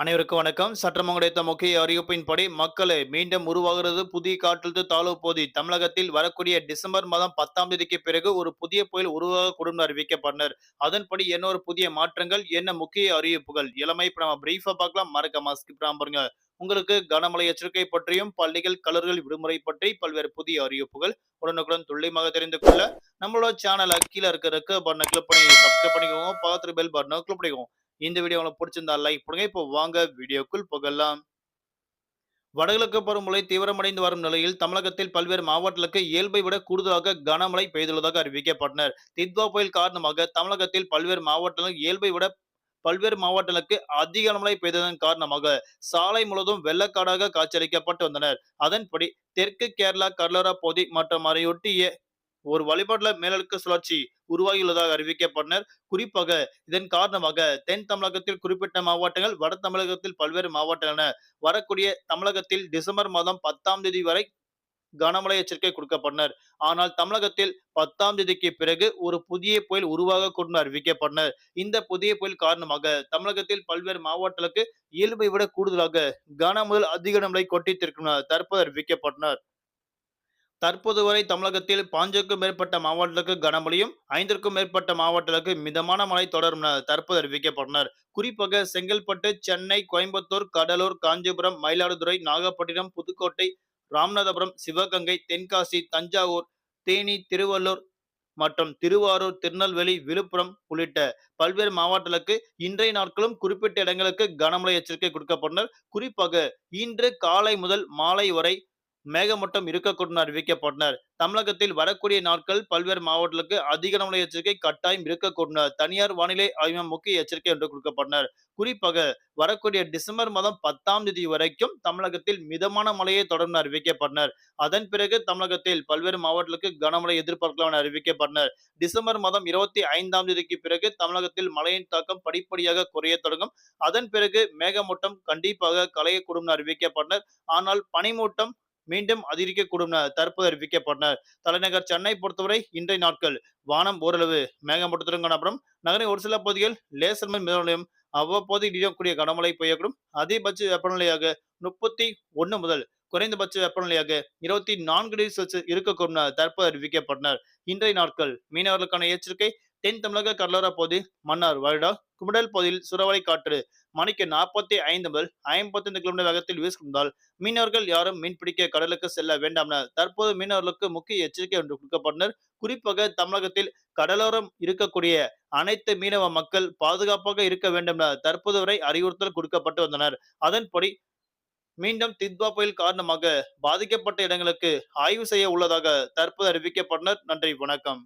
அனைவருக்கும் வணக்கம். சற்றம் கிடைத்த முக்கிய அறிவிப்பின்படி மக்களை மீண்டும் உருவாகிறது புதிய காற்றழுத்த தாழ்வு பகுதி. தமிழகத்தில் வரக்கூடிய டிசம்பர் மாதம் பத்தாம் தேதிக்கு பிறகு ஒரு புதிய புயல் உருவாகக்கூடும் அறிவிக்கப்பட்டனர். அதன்படி என்ன ஒரு புதிய மாற்றங்கள் என்ன முக்கிய அறிவிப்புகள்? இளமை இப்ப நம்ம பிரீஃபா பார்க்கலாம். மறக்காம ஸ்கிப் பாருங்க. உங்களுக்கு கனமழை எச்சரிக்கை பற்றியும் பள்ளிகள் கலர்கள் விடுமுறை பற்றி பல்வேறு புதிய அறிவிப்புகள் உடனுக்குடன் துல்லியமாக தெரிந்து கொள்ள நம்மளோட சேனல் கீழே இருக்க ரெக்க பட்டனை கிளிக் பண்ணி சப்ஸ்கிரைப் பண்ணிக்கோங்க. பக்கத்துல பெல் பட்டனை கிளிக் பண்ணிக்கோங்க. இந்த வீடியோ உங்களுக்கு பிடிச்சிருந்தா லைக் பண்ணுங்க. இப்போ வாங்க வீடியோக்குள் புகழலாம் வடகிழக்கு பருவமழை தீவிரமடைந்து வரும் நிலையில் தமிழகத்தில் பல்வேறு மாவட்டங்களுக்கு இயல்பை விட கூடுதலாக கனமழை பெய்துள்ளதாக அறிவிக்கப்பட்டனர். தித்வா புயல் காரணமாக தமிழகத்தில் பல்வேறு மாவட்டங்கள் இயல்பை விட பல்வேறு மாவட்டங்களுக்கு அதிக கனமழை பெய்ததன் காரணமாக சாலை முழுவதும் வெள்ளக்காடாக காட்சியளிக்கப்பட்டு வந்தனர். அதன்படி தெற்கு கேரளா கடலோரா பகுதி மற்றும் அதையொட்டிய ஒரு வழிபாட்டுல மேலடுக்கு சுழற்சி உருவாகியுள்ளதாக அறிவிக்கப்பட்டனர். குறிப்பாக இதன் காரணமாக தென் தமிழகத்தில் குறிப்பிட்ட மாவட்டங்கள் வட தமிழகத்தில் பல்வேறு மாவட்டங்கள் என வரக்கூடிய தமிழகத்தில் டிசம்பர் மாதம் பத்தாம் தேதி வரை கனமழை எச்சரிக்கை கொடுக்கப்பட்டனர். ஆனால் தமிழகத்தில் பத்தாம் தேதிக்கு பிறகு ஒரு புதிய புயல் உருவாக கொண்டு அறிவிக்கப்பட்டனர். இந்த புதிய புயல் காரணமாக தமிழகத்தில் பல்வேறு மாவட்டங்களுக்கு இயல்பை விட கூடுதலாக கன முதல் அதிக கனமழை கொட்டித்திருக்கும் தற்போது அறிவிக்கப்பட்டனர். தற்போது வரை தமிழகத்தில் பாஞ்சுக்கும் மேற்பட்ட மாவட்டங்களுக்கு கனமழையும் ஐந்திற்கும் மேற்பட்ட மாவட்டங்களுக்கு மிதமான மழை தொடரும் என தற்போது அறிவிக்கப்பட்டனர். குறிப்பாக செங்கல்பட்டு சென்னை கோயம்புத்தூர் கடலூர் காஞ்சிபுரம் மயிலாடுதுறை நாகப்பட்டினம் புதுக்கோட்டை ராமநாதபுரம் சிவகங்கை தென்காசி தஞ்சாவூர் தேனி திருவள்ளூர் மற்றும் திருவாரூர் திருநெல்வேலி விழுப்புரம் உள்ளிட்ட பல்வேறு மாவட்டங்களுக்கு இன்றைய நாட்களும் குறிப்பிட்ட இடங்களுக்கு கனமழை எச்சரிக்கை கொடுக்கப்பட்டனர். குறிப்பாக இன்று காலை முதல் மாலை வரை மேகமூட்டம் இருக்கக்கூடும் அறிவிக்கப்பட்டனர். தமிழகத்தில் வரக்கூடிய நாட்கள் பல்வேறு மாவட்டங்களுக்கு அதிக எச்சரிக்கை கட்டாயம் இருக்கக்கூடும் தனியார் வானிலை ஆய்வு முக்கிய எச்சரிக்கை என்று கொடுக்கப்பட்டனர். குறிப்பாக வரக்கூடிய டிசம்பர் மாதம் பத்தாம் தேதி வரைக்கும் தமிழகத்தில் மிதமான மழையை தொடர்ந்து அறிவிக்கப்பட்டனர். அதன் பிறகு தமிழகத்தில் பல்வேறு மாவட்டங்களுக்கு கனமழை எதிர்பார்க்கலாம் என அறிவிக்கப்பட்டனர். டிசம்பர் மாதம் இருபத்தி ஐந்தாம் தேதிக்கு பிறகு தமிழகத்தில் மழையின் தாக்கம் படிப்படியாக குறைய தொடங்கும். அதன் பிறகு மேகமூட்டம் கண்டிப்பாக களையக்கூடும் அறிவிக்கப்பட்டனர். ஆனால் பனிமூட்டம் மீண்டும் அதிகரிக்கக்கூடும் தற்போது அறிவிக்கப்பட்டனர் தலைநகர் சென்னை பொறுத்தவரை இன்றைய நாட்கள் வானம் ஓரளவு மேகமூட்டத்துடன் காணப்படும். நகரின் ஒரு சில பகுதிகள் லேசர் மிதமலையும் அவ்வப்போது இடியக்கூடிய கனமழை பெய்யக்கூடும். அதிகபட்ச வெப்பநிலையாக முப்பத்தி ஒன்னு முதல் குறைந்தபட்ச வெப்பநிலையாக இருபத்தி நான்கு டிகிரி செல்சியஸ் இருக்கக்கூடும் தற்போது அறிவிக்கப்பட்டனர் இன்றைய நாட்கள் மீனவர்களுக்கான எச்சரிக்கை தென் தமிழக கடலோர பகுதி மன்னார் வருடா குமிடல் பகுதியில் சுறவலை காற்று மணிக்கு நாற்பத்தி ஐந்து முதல் ஐம்பத்தி ஐந்து கிலோமீட்டர் வேகத்தில் வீசுவதால் மீனவர்கள் யாரும் மீன்பிடிக்க கடலுக்கு செல்ல வேண்டாம் என தற்போது மீனவர்களுக்கு முக்கிய எச்சரிக்கை ஒன்று கொடுக்கப்பட்டனர். குறிப்பாக தமிழகத்தில் கடலோரம் இருக்கக்கூடிய அனைத்து மீனவ மக்கள் பாதுகாப்பாக இருக்க வேண்டும் என தற்போது வரை அறிவுறுத்தல் கொடுக்கப்பட்டு வந்தனர். அதன்படி மீண்டும் தித்வா புயல் காரணமாக பாதிக்கப்பட்ட இடங்களுக்கு ஆய்வு செய்ய உள்ளதாக தற்போது அறிவிக்கப்பட்டனர். நன்றி வணக்கம்.